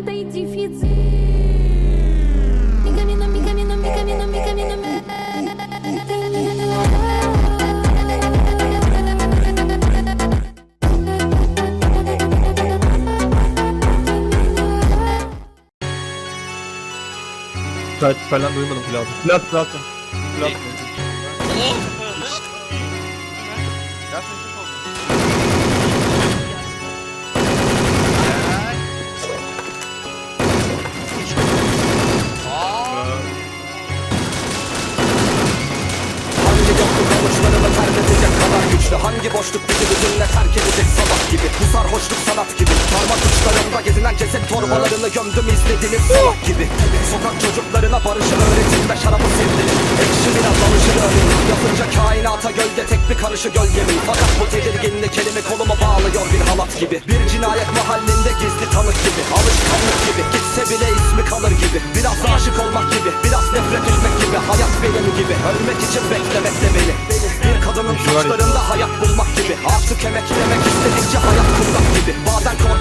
Tenta i difícil. Migamina, migamina, migamina, migamina, migamina. Zeit, zwei Landen will man noch torbalarını gömdüm izlediğiniz salak gibi. Sokak çocuklarına barışı öğretin ve şarabı sevdirin Ekşi biraz alışır öğrenin Yapınca kainata gölge tek bir karışı gölgemi. Fakat bu tedirginlik elimi koluma bağlıyor bir halat gibi. Bir cinayet mahallinde gizli tanık gibi. Alışkanlık gibi. Gitse bile ismi kalır gibi. Biraz aşık olmak gibi. Biraz nefret etmek gibi. Hayat benim gibi. Ölmek için beklemek de beni Bir kadının saçlarında hayat bulmak gibi. Artık emeklemek istedikçe hayat kurmak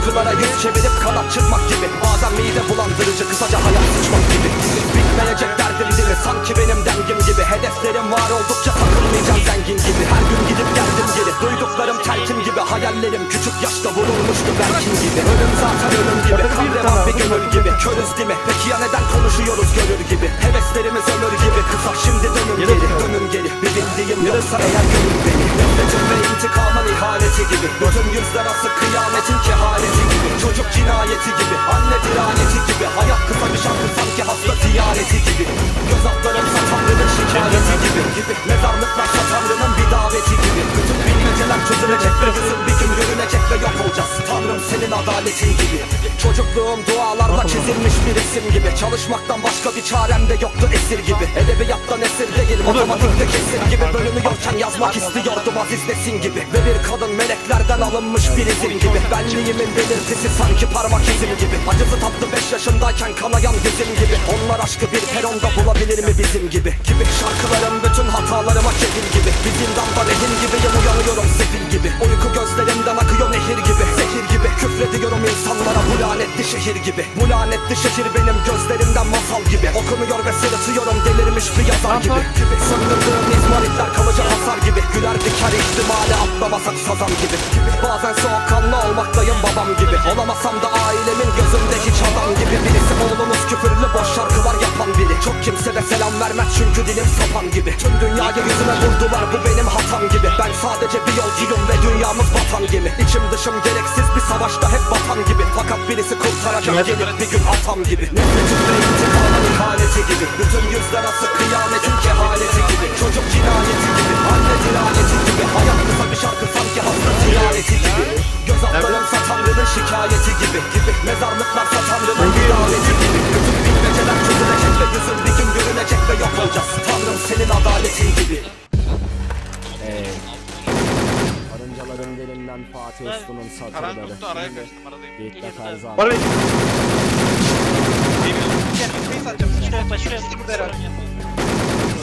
korkulara yüz çevirip kanat çırpmak gibi. Bazen mide bulandırıcı kısaca hayat sıçmak gibi. Bitmeyecek derdim değil mi? Sanki benim dengim gibi. Hedeflerim var oldukça takılmayacağım zengin gibi. Her gün gidip geldim geri. Duyduklarım telkin gibi. Hayallerim küçük yaşta vurulmuştu Berkin gibi. Ölüm zaten ölüm gibi. Kan revan bir gönül gibi. Körüz değil mi? Peki ya neden konuşuyoruz görür gibi? Heveslerimiz ömür gibi. Kısa şimdi dönün geri Dönün geri. Bir bildiğim yoksa eğer görür beni Nefretin ve intikamın ihaneti gibi. Bütün yüzler asık kıyametin kehaneti gibi. Çocuk cinayeti gibi Anne diraneti gibi. Hayat kısa bir şarkı sanki hasta ziyareti gibi. Göz altlarımsa tanrının şikayeti gibi. Gibi Mezarlıklarsa tanrının bir daveti gibi. Bütün bilmeceler çözülecek Çocukluğum dualarla çizilmiş bir resim gibi. Çalışmaktan başka bir çarem de yoktu esir gibi. Edebiyattan esir değil matematikte kesir gibi. Bölünüyorken yazmak istiyordum Aziz Nesin gibi. Ve bir kadın meleklerden alınmış bir izim gibi. Benliğimin belirtisi sanki parmak izim gibi. Acısı tatlı 5 yaşındayken kanayan dizim gibi. Onlar aşkı bir peronda bulabilir mi bizim gibi? Gibi şarkılarım bütün hatalarıma kefil gibi. Bir zindanda rehin gibiyim uyanıyorum sefil gibi. Uyku gözlerimden akıyor nehir gibi. Zehir gibi. Küfrediyorum insanlara bu lanetli şehir gibi. Bu lanetli şehir benim gözlerimden masal gibi. Okunuyor ve sırıtıyorum delirmiş bir yazar gibi gibi. Söndürdüğüm izmaritler kalıcı hasar gibi. Gülerdik her ihtimale atlamasak sazan gibi. Gibi Bazen soğukkanlı olmaktayım babam gibi. Olamasam da ailemin gözünde hiç adam gibi. Birisi oğlunuz küfürlü boş biri Çok kimse de selam vermez çünkü dilim sapan gibi. Tüm dünyayı yüzüme vurdular bu benim hatam gibi. Ben sadece bir yolcuyum ve dünyamız batan gemi İçim dışım gereksiz bir savaşta hep batan gibi. Fakat birisi kurtaracak gelip bir gün atam gibi. Nefretin ve intikamın ihaneti gibi. Bütün yüzler asık kıyametin Dilinden Fatih Uslu'nun Karan satırları tuttu araya kaçtım aradayım. Bana bir Gel bir satacağım. Şuraya bak şuraya Burada herhalde.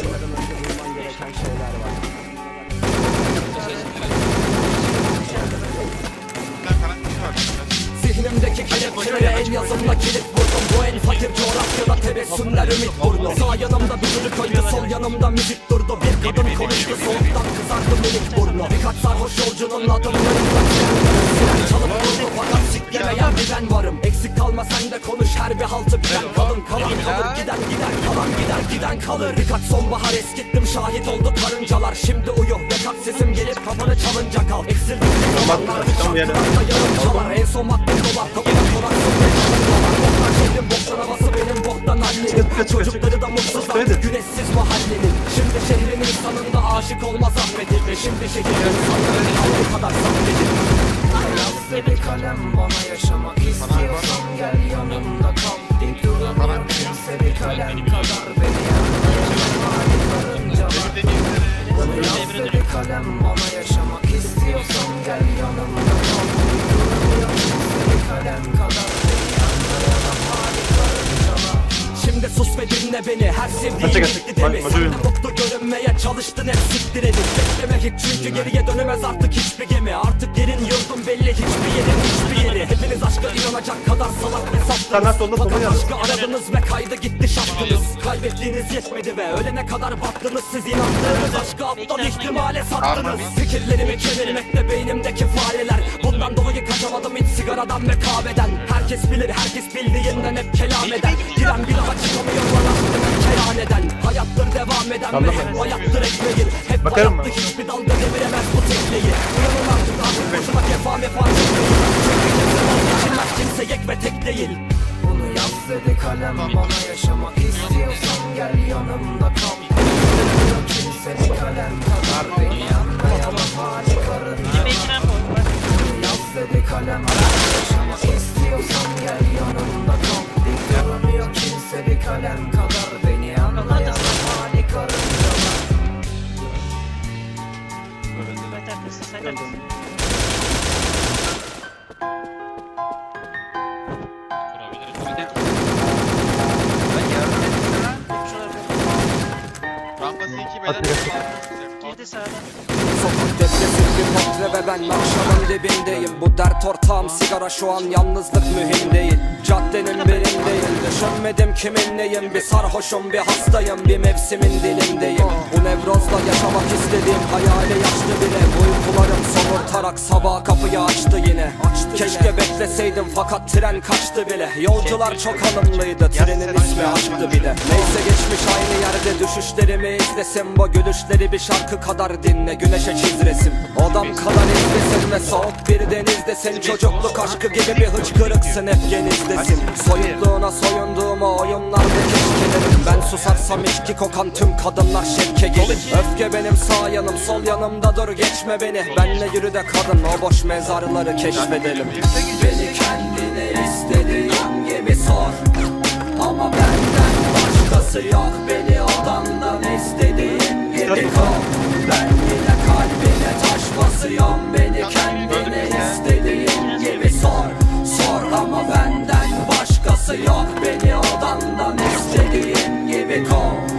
Ölmeden önce duyman gereken şeyler var Bir tane karan kişi var. Zihnimdeki kelepçelere el yazımla kilit vurdum. Bu en fakir coğrafyada tebessümler ümit burnu Sağ yanımda bir çocuk öldü sol yanımda müzik durdu. Bir kadın konuştu soğuktan kızardı minik burnu Birkaç sarhoş yolcunun adımlarında Siren çalıp durdu fakat siklemeyen bir ben varım Eksik kalma sen de konuş her bir haltı bilen Kalın kalan kalır giden gider kalan gider giden kalır Birkaç sonbahar eskittim şahit oldu karıncalar Şimdi uyu ve kalk sesim gelip kafanı çalınca kal Eksildim zamanlar şarkılarda yarım çalar En son madde dolar kapıda konak sohbet dolar Boktan şehrin boktan havası benim boktan hallerim Çocukları da mutsuz artık güneşsiz insanında aşık olmaz Ahmet'im Ve şimdi şehrin insanların halkı kadar zahmetim Yazdı bir kalem bana yaşamak istiyorsan gel yanımda kal. Dik duramıyor kimse bir kalem kadar beni yazdı bir kalem bana yaşamak istiyorsan gel yanımda kal. Dik duramıyor kimse bir kalem kadar Şimdi sus geçme dinle beni. Her sevdiğin Açık, bitti açık. değil mi? Bak, Sen de mutlu görünmeye çalıştın hep siktir Bekleme hiç çünkü geriye dönemez artık hiçbir gemi. Artık yerin yurdun belli hiçbir yerin hiçbir yeri. Hepiniz aşka inanacak kadar salak ve saptınız Fakat aşkı aradınız ve kaydı gitti şaştınız Kaybettiğiniz yetmedi ve ölene kadar baktınız. Siz inandığınız aşkı aptal ihtimale sattınız. Fikirlerimi kemirmekte beynimdeki fareler. Bundan dolayı kaçamadım hiç sigaradan ve kahveden. Herkes bilir herkes bildiğinden hep kelam eder. Giren bir daha Hayattır devam eden hep hayattır ekmeğin Hep Bakarım hayattı hiçbir dalga deviremez bu tekneyi Uyanın artık artık boşuna kefa mefa Çünkü kimse yek ve tek değil Bunu yaz dedi kalem bana ben akşamın dibindeyim. Bu dert ortağım sigara şu an yalnızlık mühim değil. Caddenin birindeyim. Düşünmedim kimin neyim. Bir sarhoşum bir hastayım. Bir mevsimin dilindeyim. Bu nevrozla yaşamak istediğim hayali yaşlı bile. Uykularım somurtarak sabaha kapıyı açtı yine. Keşke bekleseydim fakat tren kaçtı bile. Yolcular çok hanımlıydı trenin ismi aşktı bile Neyse geçmiş aynı düşüşlerimi izlesin Bu gülüşleri bir şarkı kadar dinle. Güneşe çiz resim Odam kadar izlesin ve soğuk bir denizdesin. Çocukluk aşkı gibi bir hıçkırıksın hep genizdesin. Soyunduğuna soyunduğumu oyunlarda keşkelerim. Ben susarsam içki kokan tüm kadınlar şevke gelir. Öfke benim sağ yanım sol yanımda dur geçme beni. Benle yürü de kadın o boş mezarları keşfedelim. Beni kendine istediğin gibi sor başkası yok Beni odandan istediğin gibi kal Ben yine kalbine taş basıyorum Beni kendine istediğin gibi sor. Sor ama benden başkası yok. Beni odandan istediğin gibi kal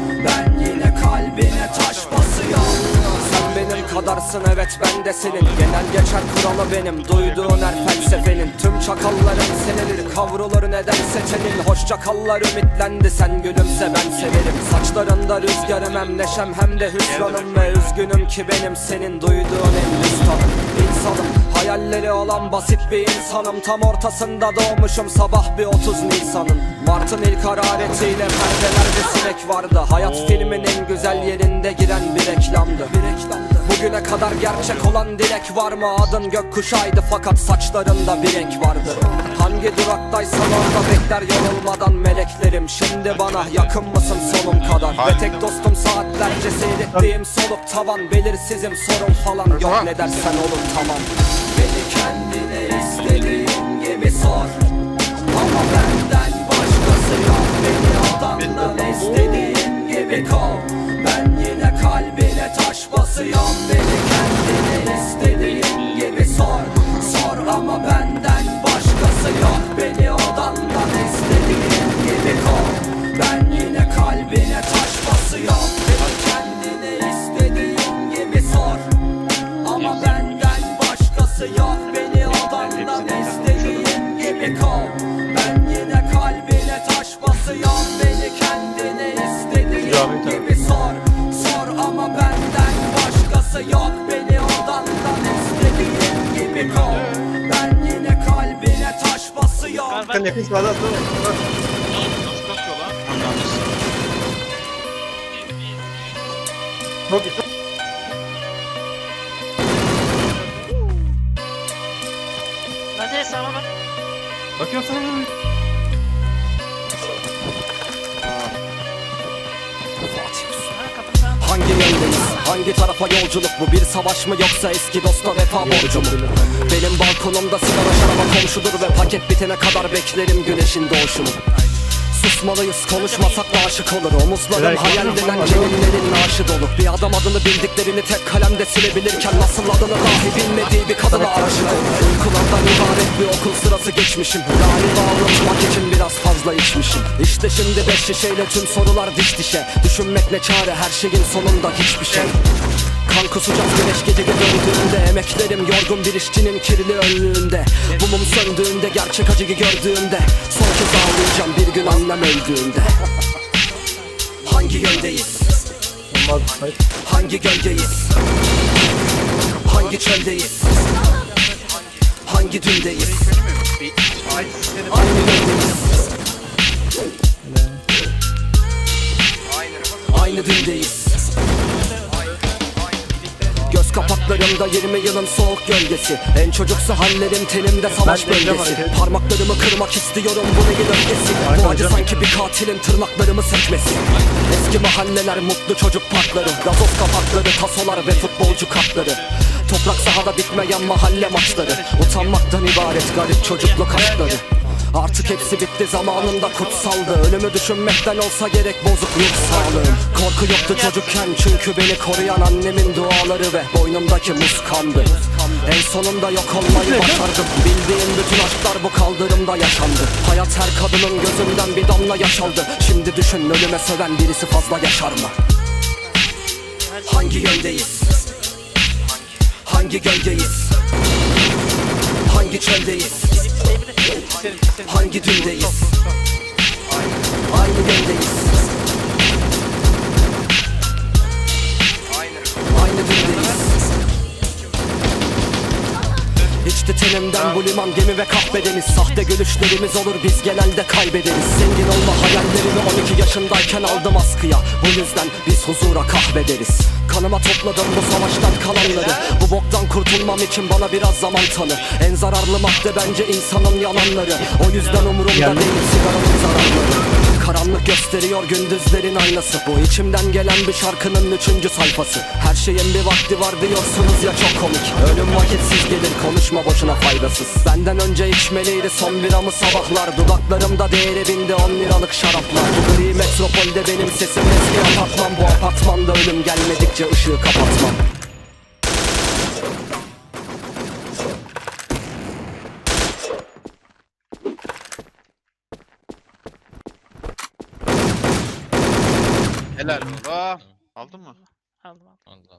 kadarsın evet ben de senin. Genel geçer kuralı benim. Duyduğun her felsefenin Tüm çakalların senedir Kavrulur nedense tenin Hoşça kallar ümitlendi. Sen gülümse ben severim. Saçlarında rüzgarım hem neşem hem de hüsranım Ve üzgünüm ki benim senin duyduğun en düz tanım İnsanım. Hayalleri olan basit bir insanım. Tam ortasında doğmuşum sabah bir 30 Nisan'ın. Mart'ın ilk hararetiyle perdelerde sinek vardı. Hayat filmin en güzel yerinde giren bir reklamdı. Bir reklamdı Bugüne kadar gerçek olan dilek var mı? Adın gökkuşaydı fakat saçlarında bir renk vardı. Hangi duraktaysan orada bekler yorulmadan meleklerim. Şimdi bana yakın mısın sonum kadar? Ve tek dostum saatlerce seyrettiğim soluk tavan. Belirsizim sorun falan yok. Ne dersen olur tamam. Beni kendine istediğin gibi sor. Ama benden başkası yok. Beni odandan istediğin gibi kal Ben yine kalbine taş basıyorum Beni kendine istediğin gibi sor Sor ama benden başkası yok. Beni odandan Odandan istediğin gibi kal Ben yine kalbine taş basıyorum Sen yakın sağda atsana. Nasıl kasıyor lan? Çok iyi. Hadi sağa bak. Bakıyorum sana. Hangi tarafa yolculuk bu? Bir savaş mı yoksa eski dosta vefa borcu mu? Benim balkonumda sigara şaraba komşudur ve paket bitene kadar beklerim güneşin doğuşunu susmalıyız konuşmasak da aşık olur. Omuzlarım hayal denen cennetlerin naaşı dolu Bir adam adını bildiklerini tek kalemde silebilirken Nasıl adını dahi bilmediği bir kadına aşık olur. Uykulardan ibaret bir okul sırası geçmişim. Galiba unutmak için biraz fazla içmişim. İşte şimdi beş şişeyle tüm sorular diş dişe. Düşünmek ne çare her şeyin sonunda hiçbir şey Kan kusacak güneş gece döndüğünde Emeklerim yorgun bir işçinin kirli önlüğünde Bu mum söndüğünde gerçek acıyı gördüğümde Son kez ağlayacağım bir gün annem öldüğünde Hangi yöndeyiz? Hangi gölgeyiz? Hangi çöldeyiz? Hangi dündeyiz? Aynı yöndeyiz Aynı dündeyiz kapaklarımda 20 yılın soğuk gölgesi. En çocuksu hallerim tenimde savaş bölgesi. Parmaklarımı kırmak istiyorum bu neyin öfkesi Bu acı sanki bir katilin tırnaklarımı sekmesi. Eski mahalleler mutlu çocuk parkları Gazoz kapakları, tasolar ve futbolcu kartları. Toprak sahada bitmeyen mahalle maçları Utanmaktan ibaret garip çocukluk aşkları Artık hepsi bitti zamanında kutsaldı Ölümü düşünmekten olsa gerek bozukluk sağlığım Korku yoktu çocukken çünkü beni koruyan annemin duaları ve boynumdaki muz kandı En sonunda yok olmayı başardım Bildiğim bütün aşklar bu kaldırımda yaşandı Hayat her kadının gözünden bir damla yaş aldı Şimdi düşün ölüme söven birisi fazla yaşar mı? Hangi yöndeyiz? Hangi gölgeyiz? Hangi çöldeyiz? Hangi dündeyiz? Aynı yöndeyiz Aynı dündeyiz İçti tenimden bu liman gemi ve kahvedeniz Sahte gülüşlerimiz olur biz genelde kaybederiz. Zengin olma hayallerimi 12 yaşındayken aldım askıya. Bu yüzden biz huzura kahvederiz Kanıma topladım bu savaştan kalanları Bu boktan kurtulmam için bana biraz zaman tanı. En zararlı madde bence insanın yalanları. O yüzden umurumda değil sigaranın zararları Karanlık gösteriyor gündüzlerin aynası. Bu içimden gelen bir şarkının üçüncü sayfası. Her şeyin bir vakti var diyorsunuz ya çok komik. Ölüm vakitsiz gelir konuşma boşuna faydasız. Benden önce içmeliydi son biramı sabahlar. Dudaklarımda değeri bindi on liralık şaraplar. Bu gri metropolde benim sesim eski apartman. Bu apartmanda ölüm gelmedikçe ışığı kapatmam Helal ola. Aldın mı? Aldım aldım. Allah